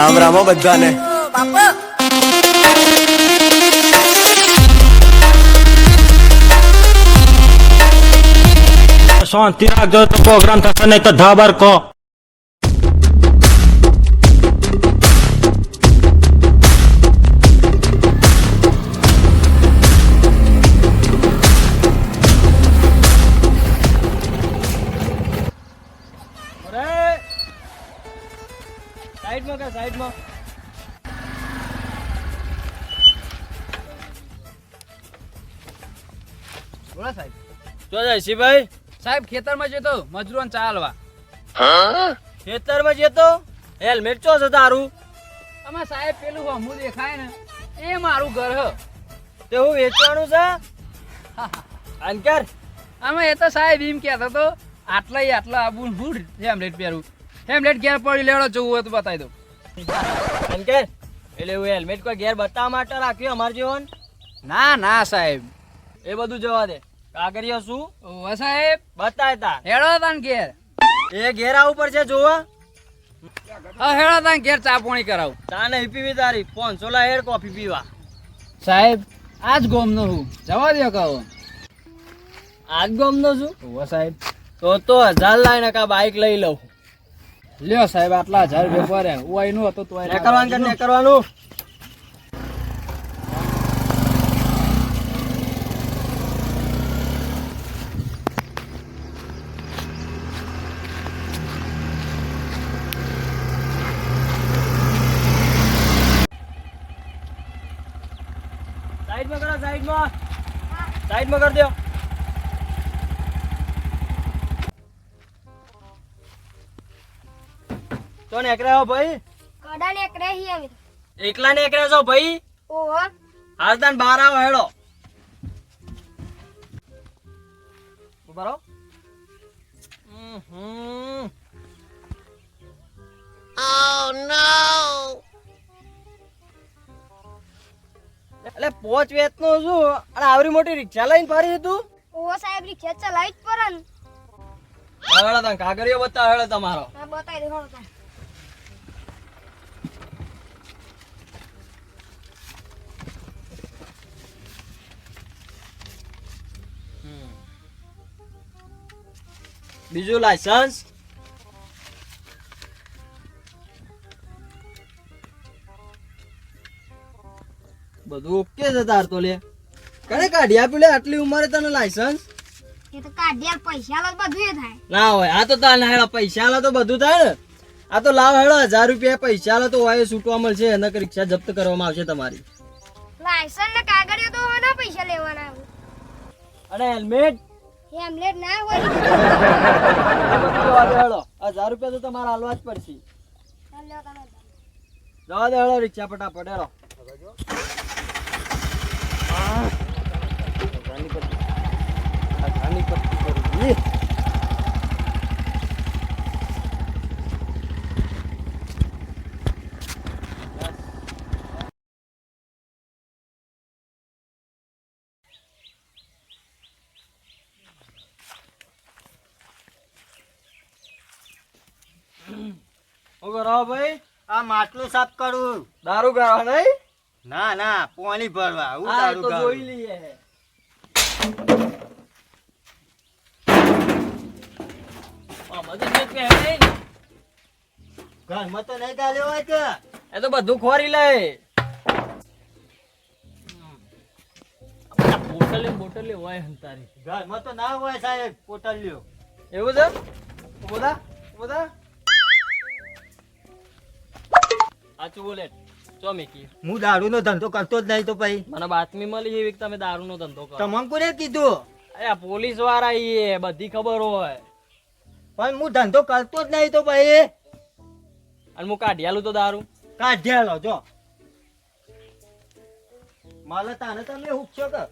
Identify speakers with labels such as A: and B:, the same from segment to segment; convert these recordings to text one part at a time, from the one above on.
A: રામ રામ બધાને.
B: શાંતિ રાખજો તો પ્રોગ્રામ થશે નહીં તો ધાબર કહો
C: સાઈડમાં
D: બોલા સાહેબ.
C: જો જયશીભાઈ
D: સાહેબ ખેતરમાં જતો મજૂરોને ચાલવા
C: ખેતરમાં જતો હેલ્મેટ ચો છે તારું?
D: આમાં સાહેબ પેલું હમું દેખાય ને એ મારું ઘર હ.
C: તે હું વેચવાનું છે? અંકર
D: આમાં એ તો સાહેબ એમ કહેતો તો આટલા આટલા આબુ હું હેમલેટ પહેરું. હેમલેટ ઘેર પડી લેવડો જોવું હોય તો બતાવી દઉં.
C: એટલે હું હેલ્મેટ કોઈ ઘેર બતાવવા માટે રાખ્યું અમાર જીવન?
D: ના ના સાહેબ.
C: એ બધું જવા દે. કાગળિયો શું?
D: ઓવા સાહેબ.
C: બતાય તા.
D: હેડો તાન ઘેર.
C: એ ઘેર આવવું પડશે જોવા.
D: હેડો તાન ઘેર ચા પાણી કરાવું.
C: ચા નહીં પીવી તારી. પાંચસો લા હેડ કોફી પીવા.
D: સાહેબ આજ ગોમનો હું. જવા દો કહો
C: આજ ગમનો છું?
D: ઓવા સાહેબ.
C: તો તો હજાર લાઈને કા બાઈક લઈ લઉં.
D: લ્યો સાહેબ આટલા હજાર રૂપિયા પડે નું હતું તો
C: કરવાનું કે ને. કરવાનું સાઈડમાં કરો સાઈડમાં. સાઈડમાં કરી દો. તો નેકરે આવો ભાઈ?
E: કડા ને એકરે હી આવી
C: એકલા નેકરે છો ભાઈ?
E: ઓહો.
C: હાલતાન બહાર આવો હેડો. રહો. હમ એટલે પોચ વેતનું શું? અને આવરી મોટી રિક્ષા લઈને ફરી તું?
E: ઓહો સાહેબ રિક્ષા ચલાવી જ પડે
C: હેડો તને કાગળિયો બતાવો હેડો તમારો.
E: બતાવી દે
C: બીજું લાયસન્સ બધું ઓકે છે તાર તો લે. કને કાઢી આપ્યું લે? આટલી ઉંમરે તને લાયસન્સ
E: એ તો કાઢ્યા પૈસા લો બધું થાય.
C: ના હોય આ તો તાર ના પૈસા આલા તો બધું થાય ને. આ તો લાવ હેડો હજાર રૂપિયા પૈસા આલા તો વાય છૂટવા મળશે એના રિક્ષા જપ્ત કરવામાં આવશે તમારી.
E: લાયસન્સ ને કાગળિયો તો હોના પૈસા લેવાના
C: અને હેલ્મેટ
E: હેમલેટ ના હોય
C: હેડો હજાર રૂપિયા તો તમારે હાલવા જ પડશે જવા દે હેડો રિક્ષા ફટાફટ હેડો ઘણી પટ્ટી. ઘણી પટ્ટી કરવી. કરો ભાઈ
F: આ માટલું સાફ કરું.
C: દારૂ ગાવા નહીં?
F: ના ના પાણી ભરવા હું દારૂ
C: તો જોઈ લઈએ. હે
F: ઘરમાં તો નહીં ગાલ્યો હોય કે
C: એ તો બધું ખોરી લે. બોટલે બોટલે હોય હંતારી
F: ઘરમાં તો ના હોય સાહેબ પોટલ્યો
C: એવું છે? બોલા બોલા. સાચું બોલે? ચો મિકી?
F: હું દારૂનો ધંધો કરતો જ નહીં તો પછી?
C: મને બાતમી મળી એવી કે તમે દારૂનો ધંધો કરો.
F: તમને કોને કીધું?
C: અરે પોલીસવાળા એ બધી ખબર હોય.
F: પણ હું ધંધો કરતો જ નહીં તો પછી?
C: અને હું કાઢ્યાલું તો દારૂ?
F: કાઢ્યાલો જો. માલે તાને તમે હુકશો કે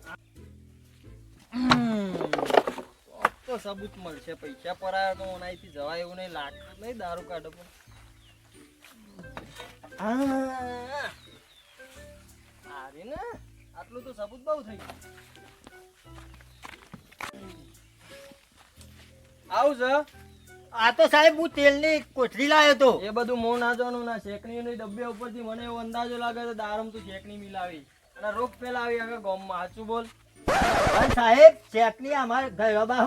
C: તો સબૂત મળશે. પૈસા પરાયા તો ઓનાઈથી જવાય એવું નહીં. લાગતું નહીં દારૂ કાઢો પણ. હા. અરે ને આટલું તો સબૂત બહુ થઈ ગયું. આવું છે?
F: આ તો સાહેબ હું તેલની કોથળી લાવ્યો તો.
C: એ બધું મોં ના જોવાનું ના શેકણીની ડબ્બે ઉપરથી મને એવો અંદાજો લાગે તો દારૂમ તું શેકણી મિલાવી. અને રોગ ફેલાવી આગળ ગામમાં. સાચું બોલ.
F: પણ સાહેબ ચેકની અમારે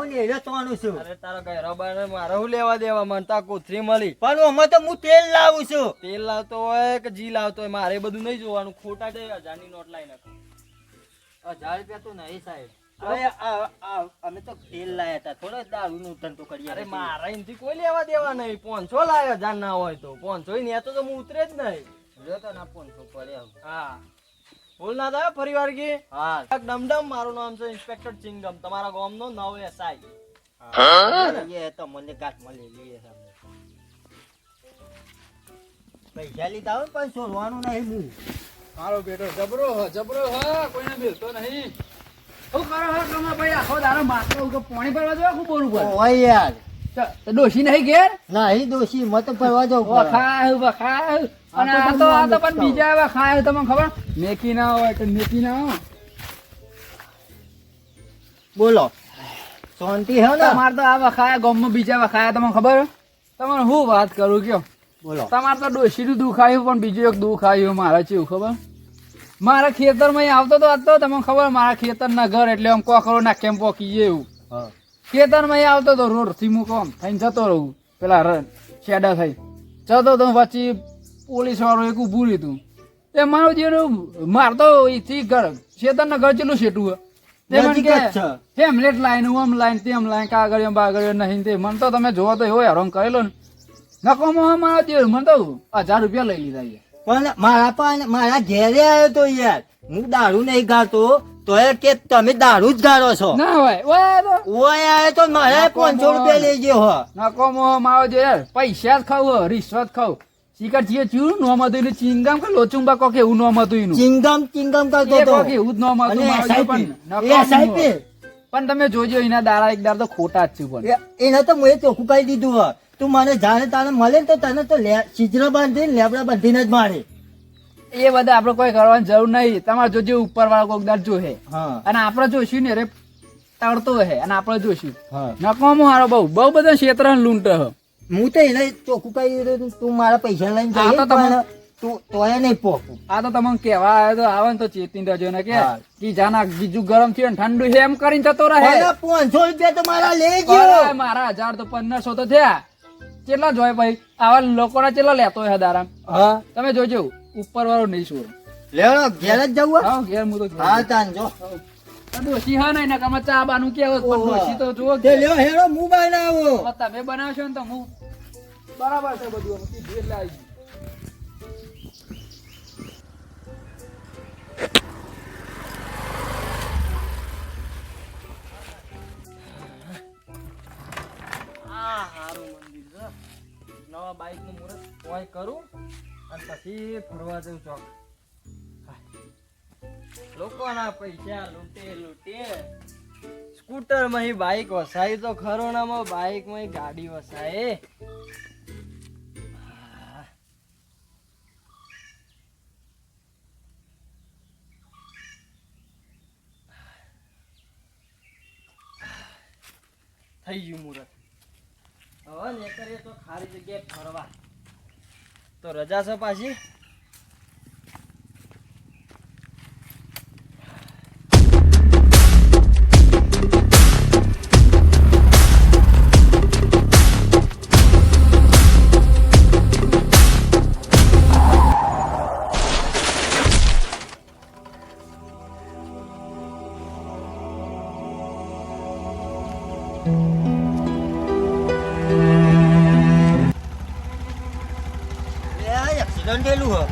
F: ને એનો તોનું છું.
C: અરે તારા ઘરે ને મારે હું લેવા દેવા? મને તો કોથરી મળી.
F: પણ ઓમાં તો હું તેલ લાવું છું.
C: તેલ લાવતો હોય કે જી લાવતો હોય? મારે બધું નહીં જોવાનું. ખોટા છે હજારની નોટ લાવી નાખો
F: હજાર રૂપિયા તો નહીં સાહેબ. અમે તો તેલ લાયા હતા. થોડો દારૂ નું ધંધો કરીએ
C: અરે મારા એનથી કોઈ લેવા દેવા નહીં. પોનસો લાવ્યો હજાર ના હોય તો. પોનસો ને તો હું ઉતરે જ નહીં.
F: તો ના પાંચસો પડે
C: હા. બોલ ના થાય પરિવાર કી
F: હા.
C: ડમડમ મારું નામ છે ઇન્સ્પેક્ટર ચિંગમ તમારા ગામનો નવ એસઆઈ
F: એ તો મને કાટ મળી લઈએ સામે. પૈસા લીધા હોય પણ છોડવાનું નહીં હું.
D: મારો બેટો જબરો હ જબરો હ કોઈને મિલતો નહીં. હું કરો હો ભાઈ? આખો દારો માટલો ઉપર પાણી ભરવા બોલું પર
F: ઓય યાર.
D: તો નહીં ઘેર?
F: નહીં દોશી મત ફરવા જાવ
D: વખાય વખાય અને
F: આ
D: આ
F: તો
D: તો આ તો પણ બીજા એવા ખાય તમને ખબર? મેકી ના હોય તો મેકી ના હોય.
F: બોલો. શાંતિ હે ને?
D: તમારે તો આ વખાયા ગામમાં બીજા વખાયા તમને ખબર તમારે હું વાત કરું કયો?
F: બોલો.
D: તમારે તો ડોશીનું દુઃખ આવ્યું પણ બીજું એક દુઃખ આવ્યું મારે ચેવું ખબર? મારા ખેતરમાં આવતો તો આવતો તમને ખબર મારા ખેતરના ઘર એટલે આમ કોકરો ના કેમ પોકી જાય એવું. ખેતરમાં આવતો તો રોડથી મૂકો આમ થઈને જતો રહું. પેલા શેડા થઈ. જતો તો પછી પોલીસ વાળો એક ઉભું રહ્યું એ મારું જે મારતો અહીંથી ઘર ખેતરના ઘર ચેટલું શેટું? તે. હેમલેટ લાઈન ઓમ લાઈન તેમ લાઈન કાગળિયો બાગળિયો નહીં તે મને તો તમે જોવો તો એવો હેરાન કરેલો ને. નકો મારો દેવ મને તો હજાર રૂપિયા લઈ લીધા છે
F: પણ મારા પણ મારા ઘેરે આવ્યો તો યાર. હું દારૂ નહીં ગાતો તો એ કે તમે દારૂ જ ગાળો છો.
D: ના હોય ઓય તો.
F: આવ્યો તો મારે પાંચસો રૂપિયા લઈ ગયો હો.
D: નકોમો મારો જે યાર પૈસા જ ખાવ રિશ્વત ખાવ શીકર જીએ ચીવું નોમ હતું એનું ચિંગામ કે લોચુંબા કોક એવું નોમ હતું એનું?
F: ચિંગમ ચિંગમ કરતો
D: એ
F: તો
D: કોક એવું જ નોમ હતું પણ. પણ તમે જોજો એના દાડા એક દાડ તો ખોટા જ છે પણ.
F: એને તો મેં ચોખ્ખું કહી દીધું હો તું મને જાણે તારે મળે તો તને તો સિજરા બાંધીને લેબડા બાંધીને જ મારે.
D: એ બધા આપણે કોઈ કરવાની જરૂર નહીં. તમારે જોજો ઉપર વાળા કોક દાડ જોહે.
F: હા.
D: અને આપણે જોશું ને રે તળતો હે. અને આપણે જોશું
F: હા.
D: નકામો હારો બહુ. બહુ બધા ક્ષેત્ર લૂંટ હ.
F: હું તો એને ચોખ્ખું કહી તું મારા પૈસા લઈને જઈએ પણ તું તોય નહીં પોકું.
D: આ તો તમને કેવા આવ્યો તો આવે ને તો ચેતી રહેજો ને કે
F: હા.
D: કી જાના બીજું ગરમ થયું ઠંડુ છે એમ કરીને જતો રહે.
F: પાંચસો રૂપિયા તો મારા લઈ ગયો.
D: મારા હજાર તો પંદરસો તો થયા. કેટલા જોય ભાઈ? આવા લોકોના કેટલા લેતો હોય દારા
F: હા.
D: તમે જોજો ઉપર વાળો નહીં શું
F: લેવાનો ઘેર જ જવું
D: હા. ઘેર હું તો
F: હા તાન જો.
D: ડોશી હા નહીં નકામાં ચા બાનું કેવું પણ
F: ઓહો.
D: તો જુઓ
F: કે લ્યો હેરો હું બનાવો?
D: તમે બનાવશો ને તો હું બરાબર છે બધું સીધું એટલે આવી
C: નવા બાઈકનું મુહૂર્ત કરું અને પછી ફરવા જવું ચોક. લોકોના પૈસા લૂંટે લૂંટે. સ્કૂટરમાં બાઇક વસાય તો ખરો બાઈકમાં ગાડી વસાય. થઈ ગયું મુહૂર્ત હવે ને કરીએ તો ખારી જગ્યાએ ફરવા. તો રજા છે પાછી?
F: એક્સિડન્ટ થયેલું હો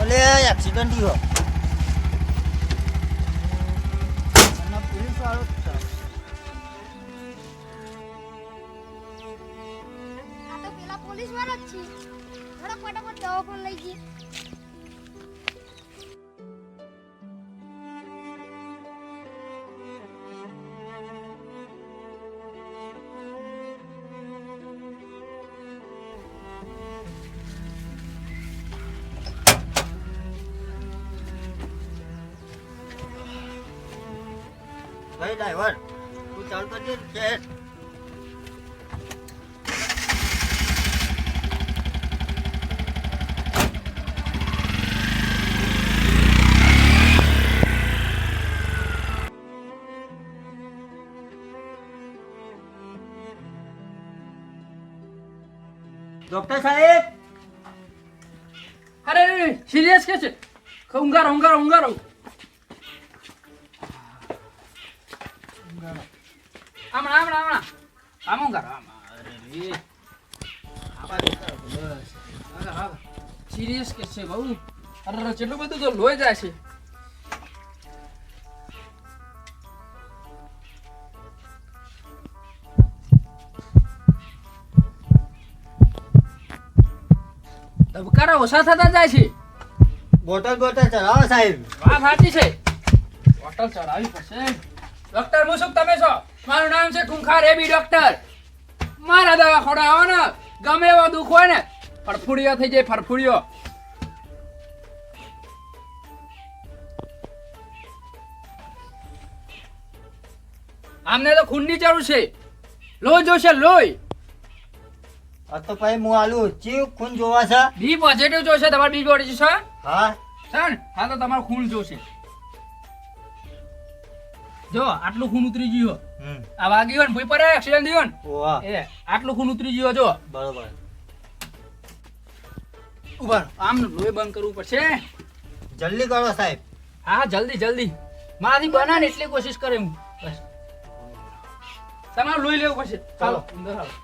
F: અલે એક્સિડન્ટ થયું
E: ได้วันกูจังก็
F: ยี่สิบเจ็ด ડોક્ટર સાહેબ
D: અરે સિરિયસ કે છે ઊંઘાર ઊંઘાર ઊંઘાર હમણાં હમણાં હમણાં. આમ ઊંઘારો આમ અરે રે આ બાજુ ઊંઘારો, બસ આગળ આગળ સિરિયસ કે છે બહુ? અરે કેટલું બધું તો લોહી જાય છે. ધબકારા ઓછા થતા જાય છે.
F: બોટલ બોટલ ચલાવો સાહેબ.
D: વાત સાચી છે. બોટલ ચડાવી પડશે. ડોક્ટર મુસુક તમે છો? મારું નામ છે ખુંખાર એબી ડોક્ટર મારા દવાખાના આવો ને ગમે એવો દુઃખ હોય ને ફરફુડીઓ થઈ જાય ફરફુડીઓ આમને તો ખૂનની જરૂર છે. લોહી જોશે લોહી.
F: આ તો પછી હું આલુ ચીવ ખૂન જોવા છે.
D: બી પોઝિટિવ જોશે તમારે બી પોઝિટિવ છે?
F: હા.
D: છે ને? હા તો તમારું ખૂન જોશે. જો આટલું ખૂન ઉતરી ગયું આ વાગ્યું હોય ને ભૂઈ પર એક્સિડન્ટ થયો ને. એ આટલું ખૂન ઉતરી ગયું જો.
F: બરોબર.
D: ઊભા. આમ લોહી બંધ કરવું પડશે.
F: જલ્દી કરો સાહેબ.
D: હા જલ્દી જલ્દી. મારાથી બના ને એટલી કોશિશ કરે હું. બસ. તમારે લોહી લેવું પડશે. ચાલો. અંદર આવો.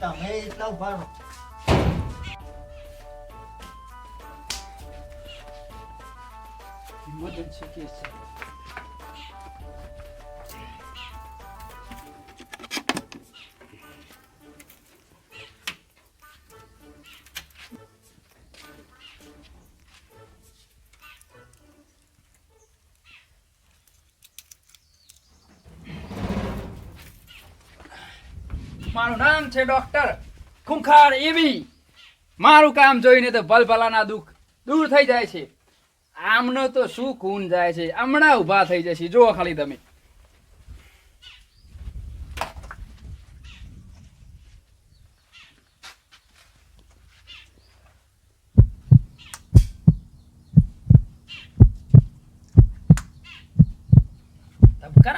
F: તમે એટલા ઊભા રહો.
D: Emergency case છે. નામ છે, ડોક્ટર? ખુંખાર એવી. મારું કામ જોઈને તો ભલભલાના દુઃખ દૂર થઈ જાય છે. આમનો તો શું ખૂન જાય છે? હમણાં ઊભા થઈ જશે. જુઓ ખાલી તમે.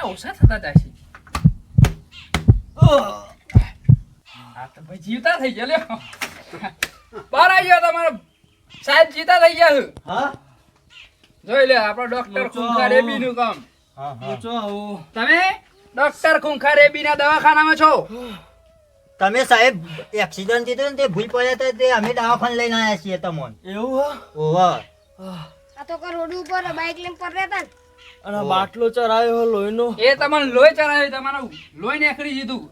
D: ઓછા થતા જાય છે. હા તો ભાઈ જીવતા થઈ ગયા લ્યો. બહાર આવી ગયો તમારો સાહેબ જીતા થઈ ગયા છે.
F: હા?
D: જોઈ લે આપણો ડોક્ટર
C: ઊંચો
D: ખુંખાર એબી નું કામ. તમે ડોક્ટર ખુંખાર એબી ના દવાખાનામાં છો?
F: તમે સાહેબ એક્સિડન્ટ થયો ને તે ભૂલ પડ્યા હતા તે અમે દવાખાને લઈને આવ્યા છીએ તમને.
C: એવું હા?
F: ઓવા
E: આ તો રોડ ઉપર બાઇક લઈને પડ્યા હતા
C: અને બાટલો ચરાયો લોહીનો.
D: એ તમને લોહી ચરાયો તમારું લોહી નીકળી દીધું.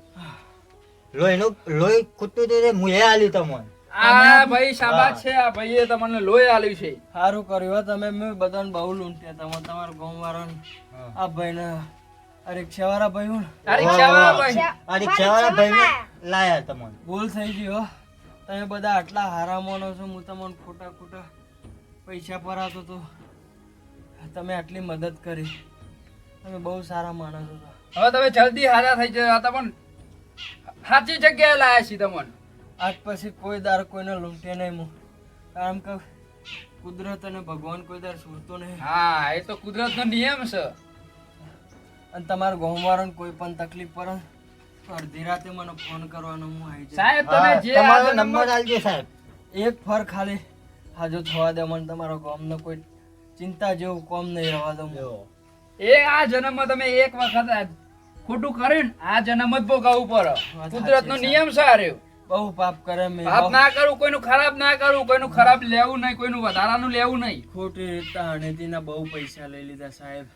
F: લોહીનું લોહી ખૂટતું હતું તે મુએ આલ્યું તમોન.
D: આ ભાઈ શાબાશ છે આ ભાઈએ તમને લોહી આલ્યું છે.
C: સારું કર્યું તમે મેં બધાને બહુ લૂંટ્યા તમે તમારા ગામ વાળાને આ ભાઈને આ રિક્ષાવાળા ભાઈ હું
D: આ રિક્ષાવાળા ભાઈ.
F: આ રિક્ષાવાળા ભાઈને લાયા તમોન.
C: ભૂલ થઈ ગયો હો. તમે બધા આટલા હારા માણો છો હું તમને ખોટા ખોટા પૈસા પરાતો તો તમે આટલી મદદ કરી. તમે બહુ સારા માણસો છો.
D: હવે તમે જલ્દી હારા થઈ જાય તમને સાચી જગ્યાએ લાયા છીએ તમને.
C: આજ પછી કોઈ દાર કોઈને લૂંટે નહીં હું કારણ કે કુદરત અને ભગવાન કોઈ દાર છૂટતો નહીં.
D: હા એ તો કુદરતનો નિયમ છે.
C: અને તમારા ગામવાળાને કોઈ પણ તકલીફ પડે તો અડધી રાતે મને ફોન કરવાનો હું આવી જાય
D: સાહેબ તમે જે
F: તમારો
D: નંબર
F: આલજો સાહેબ.
C: એક ફર ખાલી. હાજો થવા દે મને તમારો ગામનો કોઈ ચિંતા જેવું કોમ નહીં રહેવા દઉં
D: એ આ જન્મમાં તમે એક વખત આ ખોટું કરે ને આ જન્મ જ ભોગવવું પડે કુદરત નો નિયમ છે
C: બહુ પાપ કરે મેં
D: પાપ ના કરું કોઈનું ખરાબ ના કરું કોઈનું ખરાબ લેવું નહીં કોઈનું વધારાનું લેવું નહીં.
C: ખોટી રીતે અનિતિના બહુ પૈસા લઈ લીધા સાહેબ.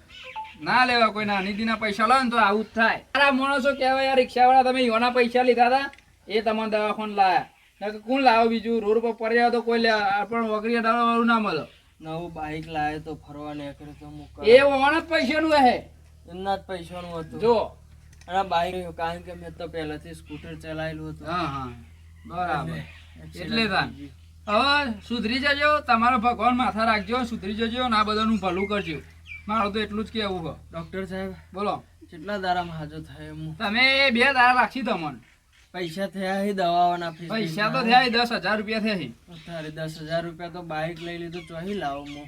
D: ના લેવા કોઈના અનિતિના પૈસા લો ને તો આવું જ થાય. સારા માણસો કહેવાય યાર રિક્ષાવાળા તમે યોના પૈસા લીધા હતા એ તમારા દવાખાને લાયા. નકર કોણ લાવો બીજું? રોડ પર પડ્યા તો કોઈ પણ વગરી વાળું ના મળે.
C: નવું બાઇક લાવે તો ફરવા નીકળે તો
D: એ ઓણ જ પૈસાનું હે.
C: એમના જ પૈસાનું હતું.
D: જો
C: અને બાઇક કારણ કે મેં તો પહેલાથી સ્કૂટર ચલાવેલું હતું.
D: હા હા. બરાબર. એટલે તાન. હવે સુધરી જજો તમારો ભગવાન માથા રાખજો સુધરી જજો ને આ બધાનું ભલું કરજો. મારું તો એટલું જ કહેવું છે
C: ડૉક્ટર સાહેબ
D: બોલો.
C: કેટલા દારામાં હાજર થાય હું?
D: તમે બે દાડા રાખશી તમને
C: પૈસા થયા હે દવાઓના
D: પૈસા તો થયા દસ હજાર રૂપિયા થયા.
C: અત્યારે દસ હજાર રૂપિયા તો બાઇક લઈ લીધું ચોહી લાવો મો.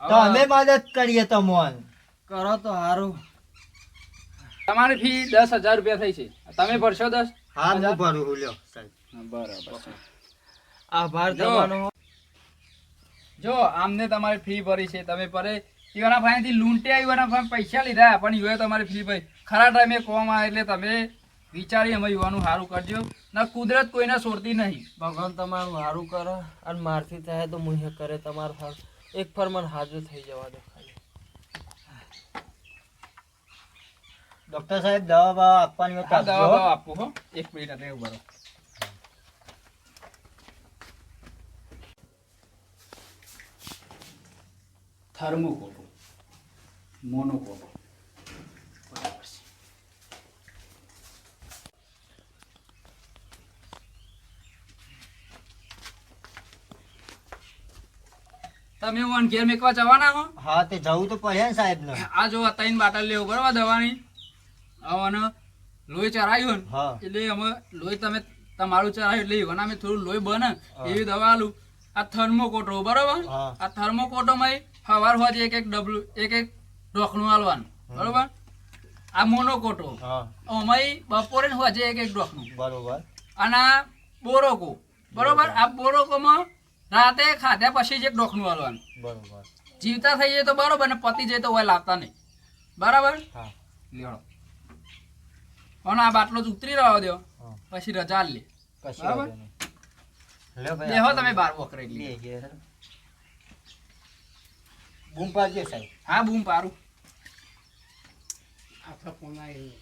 F: તો અમે મદદ કરીએ તમોન.
C: કરો તો સારું
D: તમારી ફી દસ હજાર રૂપિયા થઈ છે. તમે ભરશો દસ?
F: હા હું ભરું છું લ્યો
D: બરાબર
C: આભાર
D: જો.
C: તમારો.
D: જો આમને તમારી ફી ભરી છે. તમે ભરે ઈવાના ફાઈનથી લૂંટ્યા ઈવાના ફાઈન પૈસા લીધા પણ ઈવાએ તમારી ફી ભરી. ખરા ટાઈમે કોમ આવે એટલે તમે વિચારી અમે યુવાનું સારું કરજો. ના કુદરત કોઈને છોડતી નહીં.
C: ભગવાન તમારું સારું કરે અને મારથી થાય તો મુહે કરે તમારું સારું એક ફર મને હાજર થઈ જવા દો.
F: ડોક્ટર સાહેબ દવા બવા આપવાની હોય
D: દવા. બવા આપો હો. એક મિનિટ એટલે ઊભા બરો થર્મોકોલ મોનોકોલ બરાબર છે. તમે ઓન ઘેર મેકવા જવાના હો?
F: હા તે જવું તો પડે ને સાહેબ
D: આ જો ત્રણ બાટલ લેવું બરોબર દવાની. અને લોહી ચરાયું એટલે અમે લોહી તમે તમારું ચરાયું એટલે ઈવન અમે થોડું લોહી બને એવી દવા આલું. આ થર્મોકોટો બરાબર. આ થર્મોકોટોમાં સવાર હોય એક એક ડબલું એક એક ઢોકણું આલવાનું બરોબર? આ મોનોકોટો અમારી બપોરે હોય છે એક એક ઢોકણું
F: બરોબર.
D: અને આ બોરોકો બરોબર? આ બોરોકોમાં રાતે ખાધા પછી જ એક ઢોકણું આલવાનું.
F: બરોબર.
D: જીવતા થઈ જાય તો બરોબર ને પતી જાય તો હોય લાવતા નહીં. બરાબર?
F: હા.
D: લ્યો. પણ આ બાટલો જ ઉતરી રહ્યો દો પછી રજા લે. બરાબર. લેહો તમે બાર વખરાઈ લે.
F: બૂમ પાડજે સાહેબ.
D: હા બૂમ પારું આખા ફોન આવી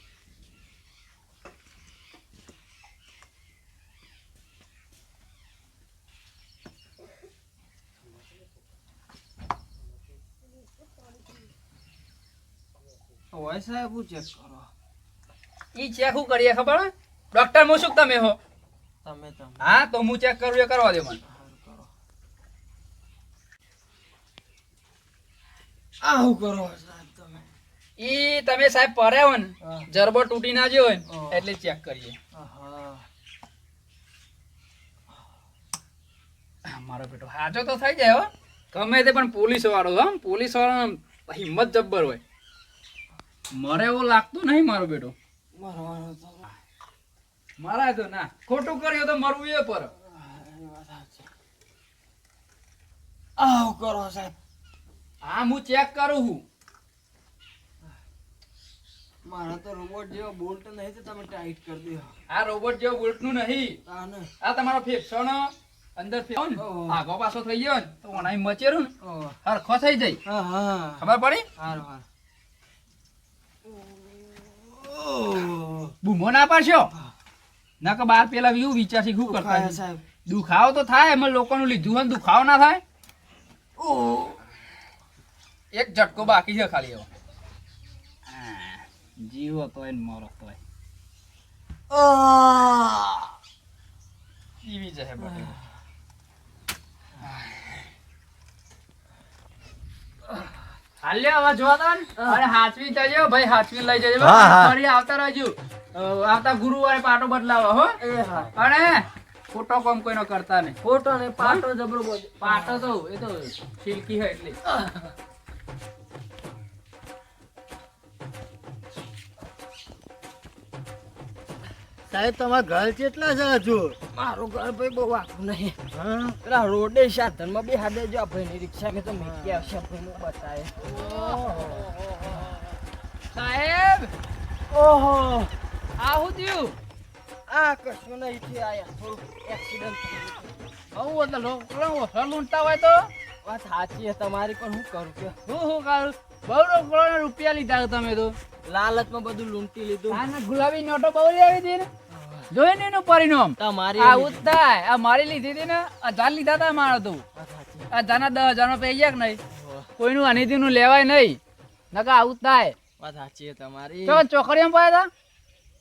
C: હોય સાહેબ હું ચેક કરો?
D: ઈ ચેક હું કરીએ ખબર? ડોક્ટર હું શું તમે હો.
C: તમે
D: હા તો હું ચેક કરું એ કરવા દે મને.
C: આવું કરો સાહેબ તમે?
D: ઈ તમે સાહેબ પર્યા હોય ને. જરબો તૂટી ના જ્યો હોય ને એટલે ચેક કરીએ. મારો બેટો હાજો તો થઈ જાય હો. ગમે તે પણ પોલીસ વાળો હો પોલીસ વાળો હિંમત જબ્બર હોય. મરે એવું લાગતું નહીં મારો બેટો.
C: મરવાનું તો
D: મારા તો ના ખોટું કર્યું તો મરવું એ પર.
C: એ વાત સાચી. આવું કરો સાહેબ.
D: હા હું ચેક કરું છું.
C: મારા તો રોબોટ જેવો બોલ્ટ નહીં તો તમે ટાઈટ કરી દો.
D: આ રોબોટ જેવો બોલ્ટનું નહીં. આ તમારો અંદર ફેફસો ને
C: ઓહો.
D: આગો પાછો થઈ ગયો ને તો ઓનાઈ મચેરું ને. હરખો થઈ જાય. ખબર પડી?
C: હારું હારું ઓહ.
D: બૂમો ના પાડશો? ના કે બાર પેલા એવું વિચાર શીખવું કરતા
C: સાહેબ.
D: દુખાવો તો થાય એમાં લોકોનું લીધું હોય ને દુખાવો ના થાય.
C: ઓહ.
D: એક ઝટકો બાકી છે ખાલી એવો. જીવો તો એને મરો તો જીવી જશે બધું. હાલ્યો હવે જોવા દો ને. અરે હાચવી જજો ભાઈ હાચવી લઈ જજો. ફરી આવતા રહેજો. આવતા ગુરુવારે પાટો બદલાવો હો.
C: એ હા.
D: અને ખોટો કામ કોઈનો કરતા નહીં.
C: ફોટો ને પાટો જબરો
D: પાટો તો એ તો સિલ્કી હોય એટલે.
F: સાહેબ તમારા ઘર કેટલા છે? હજુ
C: મારું ઘર ભાઈ બહુ આખું નહીં.
F: હા?
C: પેલા રોડે સાધનમાં બે હાથે જો ભાઈ ની રિક્ષા મેં તો મેકી આવશે ભાઈ નું બતાવે.
D: સાહેબ!
C: ઓહો!
D: આ શું થયું?
C: આ કશું નહીં થયું આયા થોડું એક્સિડન્ટ થઈ ગયું
D: બહુ એટલે લોકો ઓછા લૂંટતા હોય તો?
C: વાત સાચી છે તમારી પણ હું કરું કે
D: હું શું કરું? બહુ રોકડોના રૂપિયા લીધા તમે તો.
C: લાલચમાં બધું લૂંટી લીધું.
D: ગુલાબી નોટો બહુ લેવી હતી ને? જોઈ ને એનું પરિણામ
C: તમારી
D: આવું જ થાય. આ મારી લીધી હતી ને હજાર લીધા હતા મારો તું. હજારના દસ હજાર પૈ ગયા કે નહીં? કોઈનું અનિતિનું લેવાય નહીં. નકા આવું જ થાય.
C: વાત સાચી છે તમારી.
D: તો ચોકડીમાં પાયા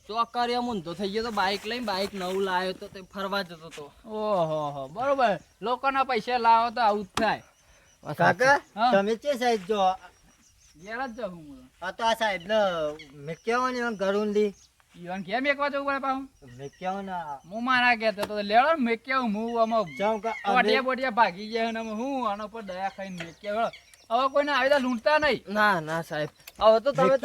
C: ચોકરીઓ મૂંધો થઈ ગયો તો બાઇક લઈને બાઇક નવું લાવ્યો તો તે ફરવા જતો તો.
D: ઓહો હો બરોબર. લોકોના પૈસા લાવો તો આવું જ થાય.
F: કાકા તમે કે સાહેબ જો?
D: ઘેર જ જાઉં હું.
F: આ તો આ સાહેબ ને મેં કેવો ને ગરુંડી.
D: ઈવન કેમ એકવા જવું પડે પાહું
F: મેં કેવ ના
D: હું મારા કહેતો તો લેડો મે કેવ હું આમાં
F: જાઉં કે અમે-
D: બોટિયા બોટિયા ભાગી ગયા ને હું આના પર દયા ખાઈને મે કેવ હવે કોઈને આવી રીતે લૂંટતા નહીં.
C: ના ના સાહેબ. હવે તો તમે?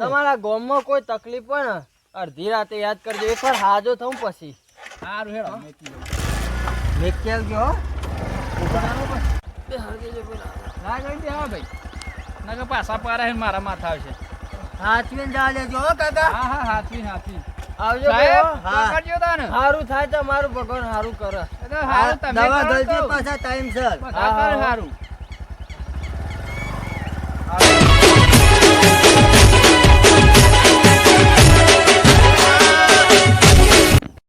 C: તમારા ગામમાં કોઈ તકલીફ હોય ને અડધી રાતે યાદ કરજો. એકવાર હાજો થઉં પછી.
D: સારું હેડો મેકી ગયો ભાઈ. ના કે પાછા પારા હે મારા માથા આવશે
F: સાચવીને જા લેજો હો કાકા.
D: હા હા હાથવી હાથવી
C: આવજો
D: સાહેબ પકડજો તાને.
C: હારું થાય તો મારું ભગવાન હારું કરે.
F: દવા
D: કરો
F: પાછા
D: ટાઈમ સર.
C: હારું.